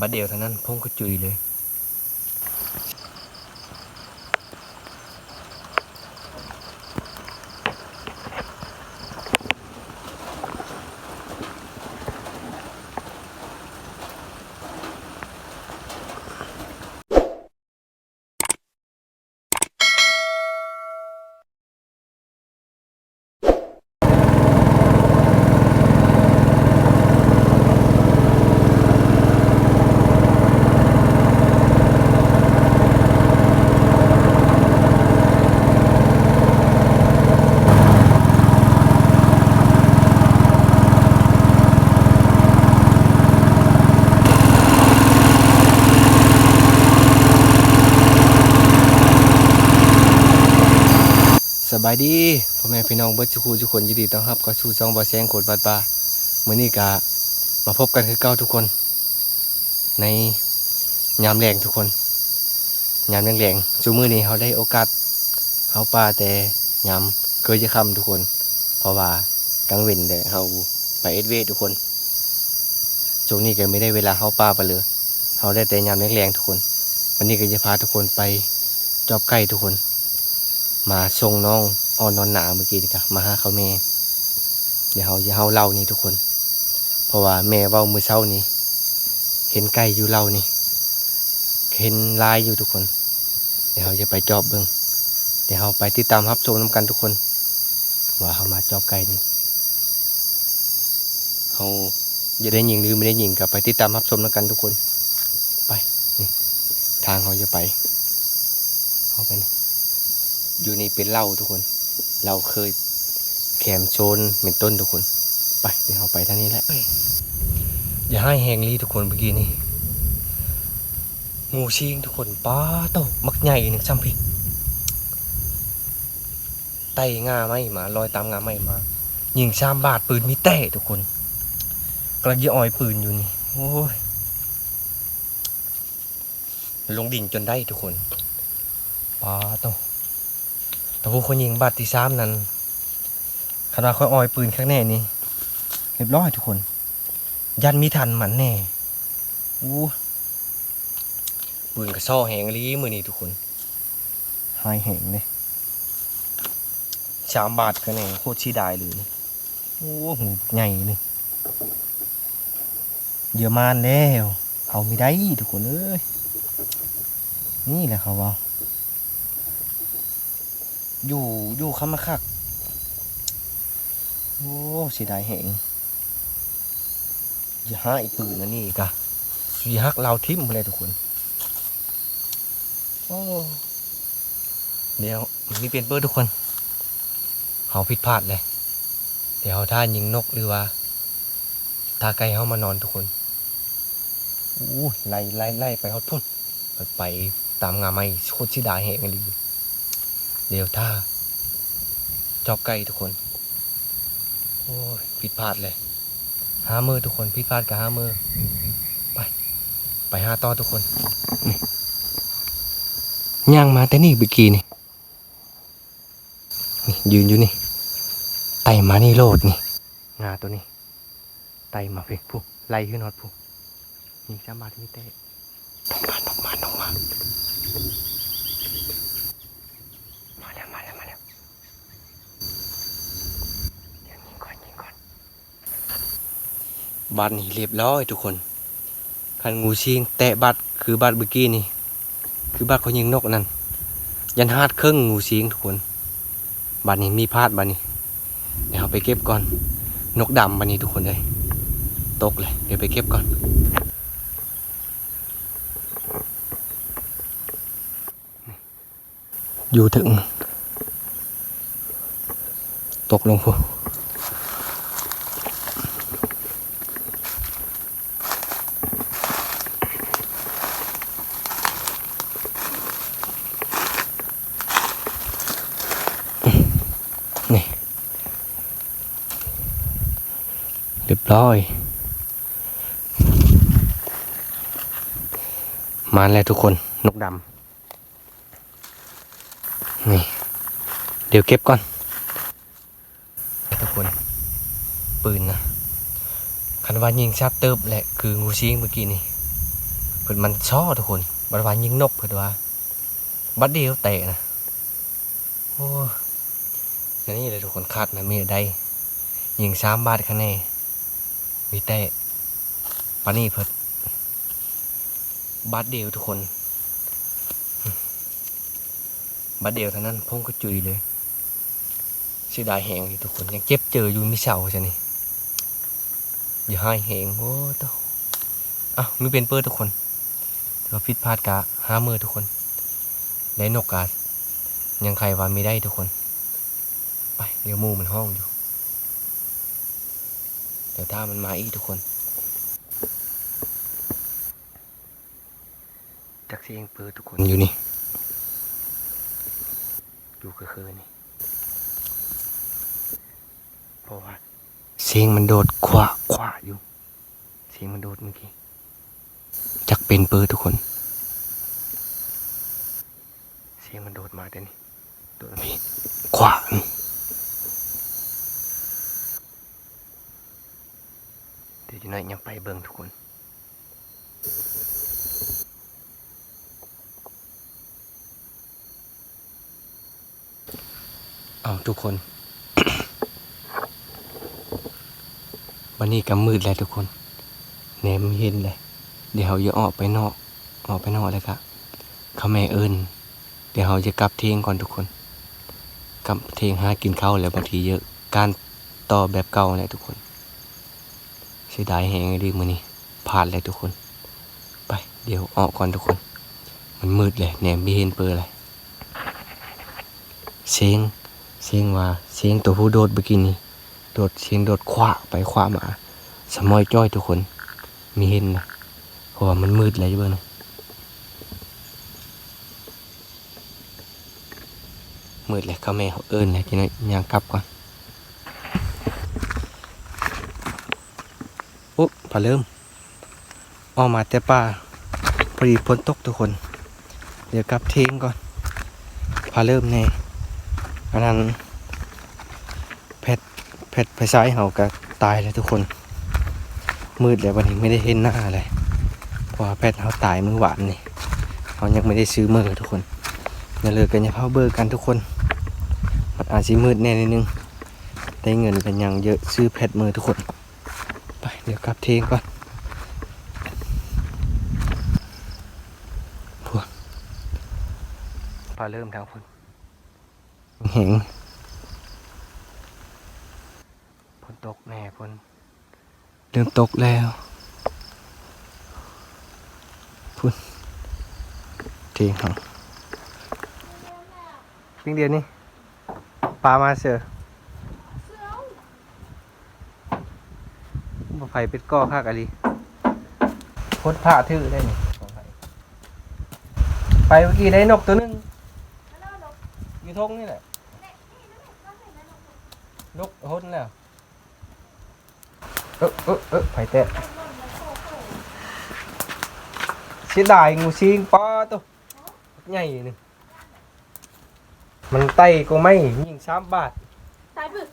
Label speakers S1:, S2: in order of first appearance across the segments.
S1: บัดเดียวเท่านั้นพงก็จุยเลยายดีพ่อแม่พี่น้องเบิร์ดทุกคู่ทุกคนยินดีต้อนรับเข้าสู่ช่องบอแสงโขดบาดปลาเมื่อนี้กะมาพบกันคือเก้าทุกคน ในยามแรงทุกคนยามแรงๆชูมือนี้เขาได้โอกาสเขาปลาแต่ยามเคยจะคำทุกคน เพราะว่ากลางเว้นเด้เขาไปเอ็ดเวททุกคนช่วงนี้ก็ไม่ได้เวลาเขาปลาไปเลยเขาได้แต่ยามแรงๆทุกคน วันนี้ก็จะพาทุกคนไปจอบไก่ทุกคน มาส่งน้องออนนอนหนาเมื่อกี้ดีกว่ามาหาเขาแม่ เดี๋ยวเขาจะเฮาเล่านี่ทุกคน เพราะว่าแม่เว่ามือเช้านี่เห็นไก่อยู่เล่านี่ เห็นลายอยู่ทุกคน เดี๋ยวเขาจะไปจอบเบิ่งเดี๋ยวเขาไปติดตามรับชมน้ำกันทุกคน ว่าเขามาจอบไก่นี่เขาจะได้ยิงหรือไม่ได้ยิงกับไปติดตามรับชมน้ำกันทุกคน ไปนี่ทางเขาจะไปเขาไปนี่ อยู่นี่เป็นเหล้าทุกคน เราเคยแขมโชนเป็นต้นทุกคน ไปเดี๋ยวเราไปท่างนี้แหละอย่าให้แหงลีทุกคนเมื่อกี้นี่งูชิงทุกคนป้าโตมักใหญ่หนึ่งซ้ำพี่ไต่ง่าไม่มาลอยตามง่าไม่มายิงชามบาดปืนมีแต่ทุกคนกระยี่ออยปืนอยู่นี่ โอ้ยลงดิ่งจนได้ทุกคนป้าโต แต่ผู้คนยิงบาดที่ซ้ำนั้นขนาดค่อยออยปืนข้างแน่นี่เรียบร้อยทุกคน ยันมีทันมันแน่อู้ปืนกระซ่อแหงลีมือนี้ทุกคนหายแหงเลยสามบาทคะแนนโคตรชีดายเลยโอ้หูใหญ่นี่เยอะมานแล้วเอาไม่ได้ทุกคนเอ้ยนี่แหละเขาว่า อยู่อยู่คำมาคัก โอ้เสียดายแหงอย่าหาไอ้ปืนนะนี่กะอย่าหักเราทิ่มเลยทุกคน โอ้เดี๋ยวมีเปลี่ยนเปิดทุกคนเขาผิดพลาดเลย เดี๋ยวท่ายิงนกหรือว่าท่าไก่เขามานอนทุกคนอู้ไล่ไล่ไล่ไปเขาพุ่นไปตามงาไม้โคตรชิดายแหงเลย เดี๋ยวถ้าจอบไก่ทุกคน โอ้ยผิดพลาดเลยห้ามือทุกคนผิดพลาดกับห้ามือ ไป ไปห้าต่อทุกคนนี่ย่างมาแต่นี่เมื่อกี้นี่นี่ยืนอยู่นี่ไต่มานี่โลดนี่งาตัวนี้ ไต่มาเพ่ผู้ไล่ขึ้นฮอดผู้นี่สามาทมีเต้นกมานกมานกมามาแล้วมาแล้วมาแล้วเดี๋ยวยิงก่อนยิงก่อน บัตรนี่เรียบร้อยทุกคนคันงูชิงแตะบัตรคือบัตรเมื่อกี้นี่ คือบัตรเขายิงนกนั่นยันฮาดเครื่องงูชิงทุกคนบัตรนี้มีพลาดบัตรนี้เดี๋ยวเอาไปเก็บก่อน นกดำบัตรนี้ทุกคนเลยตกเลยเดี๋ยวไปเก็บก่อนอยู่ถึง ตกลงพูนี่ เร้อย มาแล้วทุกคนนกดำนี่ เดี๋ยวเก็บก่อน ทุกคน ปืนนะ คันว่ายิงชาติเติบแหละคืองูชิงเมื่อกี้นี่เพิ่นมันช่อทุกคนบัดว่ายิงนกเพิ่นว่า บัดเดียวแตะนะโอ้นี่เลยทุกคนคาดนะมีอะไรยิงสามบาทคะแนน มีแต่ปานนี้เพิ่นบาทเดียวทุกคนบาทเดียวเท่านั้นพงก็จุยเลยเสียดายแหงอยู่ทุกคนยังเจ็บเจออยู่มิเสาใช่นี่อย่ให้แหงโอ้ตวอ้าวม่เป็นเปิดทุกคนถือว่าผิดพลาดกะห้ามือทุกคนได้นกกายังใครว่าไม่ได้ทุกคน ไปเดี๋ยวมูมันห้องอยู่ ดี๋ยวถ้ามันมาอีกทุกคนจักเสียงปิดทุกคนอยู่นี่อยู่ก็คือนี่เพราะว่าเสียงมันโดดขวาขวาอยู่ เสียงมันโดดเมื่อกี้จักเป็นปอร์ทุกคน เสียงมันโดดมาแต่นี่โดดมีขวานี่เดี๋ยวจะไหนยังไป เบิ่งทุกคน เอาทุกคน วันนี้ก็มืดแล้วทุกคนแหนมเห็นเลย เดี๋ยวเราจะออกไปนอก ออกไปนอกเลยครับเขาแม่เอิญเดี๋ยวเราจะกลับเที่ยงก่อนทุกคน กลับเที่ยงหากินข้าวแล้วบางทีเยอะ การต่อแบบเก่าแหละทุกคน สียดายแหงดีมือนี้ผ่านเลยทุกคน ไป เดี๋ยวออกก่อนทุกคน มันมืดเลยแหนมไม่เห็นเปอร์อะไรเสียงเสียงว่าเสียงตัวผู้โดดเมื่อกี้นี้โดดเสียงโดดขวาไปขวามาสมอยจ้อยทุกคนมีเห็นนะเพราะว่ามันมืดเลยเบ้างนะมืดเลยเขาแม่เขาเอิญเลยทีนี้ยางกลับก่อน อุ๊บพอเริ่ม ออกมาแต่ป่าพอดีฝนตกทุกคน เดี๋ยวกลับเทงก่อนพอเริ่มแน่อันนั้นเพชรเพชรไปซ้ายเขาก็ตายเลยทุกคน มืดเลยวันนี้ไม่ได้เห็นหน้าเลยเพราะว่าเพชรเขาตายมือหวานนี่เขายังไม่ได้ซื้อมือทุกคนอย่าเลิกกันอย่าเผาเบอร์กันทุกคนมันอาจจะมืดแน่นิดนึงได้เงินกันยังเยอะซื้อเพชรมือทุกคน ดี๋ยวกลับเทงก่อนพวกพาเริ่มทางคนเห็นฝนตกแน่ฝนเริ่มตกแล้วพุ่นเทียงเขาปิ้งเดียวนี่ปลามาเสือ ไฟเป็ดก้อข้ากะลีพดผ้าทื่อได้นี่ของไผไปเมื่อกี้ได้นกตัวหนึงอยู่ทงนี่แหละนกหดแล้วเออเออเออไผแตะเสียดายงูชิงปอตัวใหญ่นี่มันไต่ก็ไม่ยิงสามบาท
S2: ตายบึก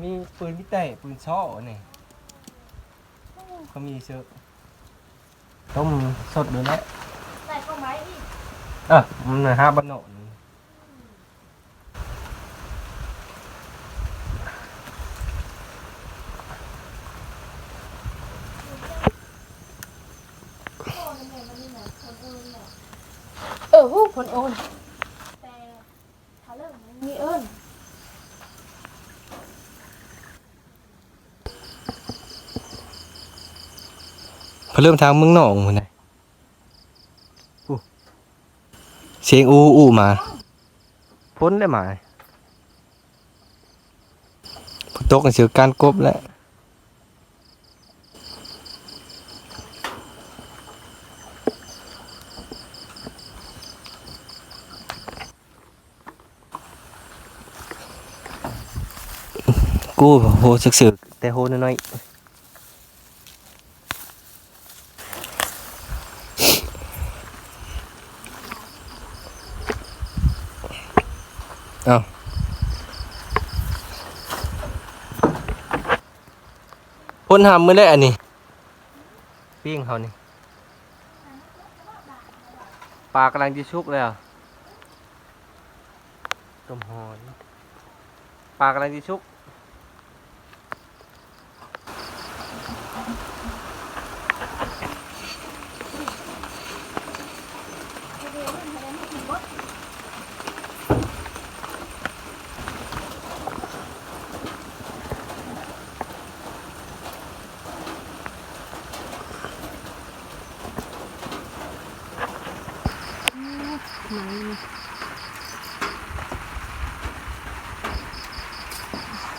S1: มีปืนพิแต่ปืนช่อนี่เขามีเชือกต้มสดเลยแหละ
S2: ตายก็ไม้อีก
S1: เออมันน่ะห้าบันโนน
S2: เออผู้คนโอนแต่เขาเริ่มมันมีเอิญ
S1: พอ เริ่มทางเมืองหนองมันไงอู้เสียงอูอูมา พ้นได้มาฝนตกกันเสียการกบแล้วกูโหสึกสึกๆแต่โหน้อยๆ พ่นหำมือได้อันนี้ปิ้งเขานี่ปลากำลังจะชุกแล้วต้มหอนปลากำลังจะชุก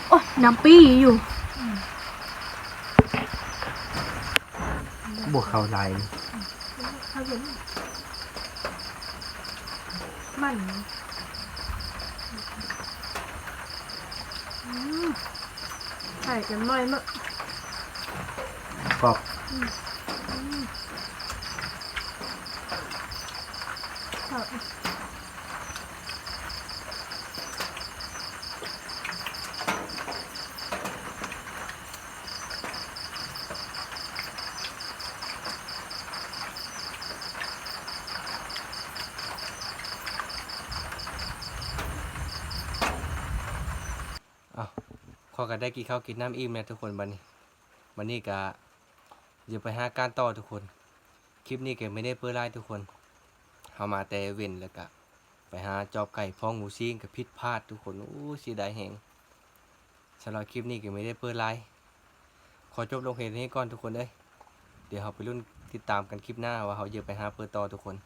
S2: โอ้ย น้ำปี้อยู่
S1: บวกเขาลาย
S2: เขาเห็นมันอืมใส่กันหน่อยมั้ง
S1: กรอบ
S2: ครับ
S1: กันได้กี่ข้าวกินน้ำอิ่มนะทุกคนบันนี้บันนี้กะเดี๋ยวไปหาการต่อทุกคน คลิปนี้ก็ไม่ได้เปิดไลน์ทุกคนเอามาแต่เว้นแล้วก็ไปหาจอบไก่พองหมูซิ่งกับพิษพลาดทุกคนอู้เสียดายแหงสำหรับคลิปนี้ก็ไม่ได้เปิดไลน์ขอจบลงเพลงนี้ก่อนทุกคนเอ้ยเดี๋ยวเราไปรุ่นติดตามกันคลิปหน้าว่าเขาจะไปหาเปิดต่อทุกคน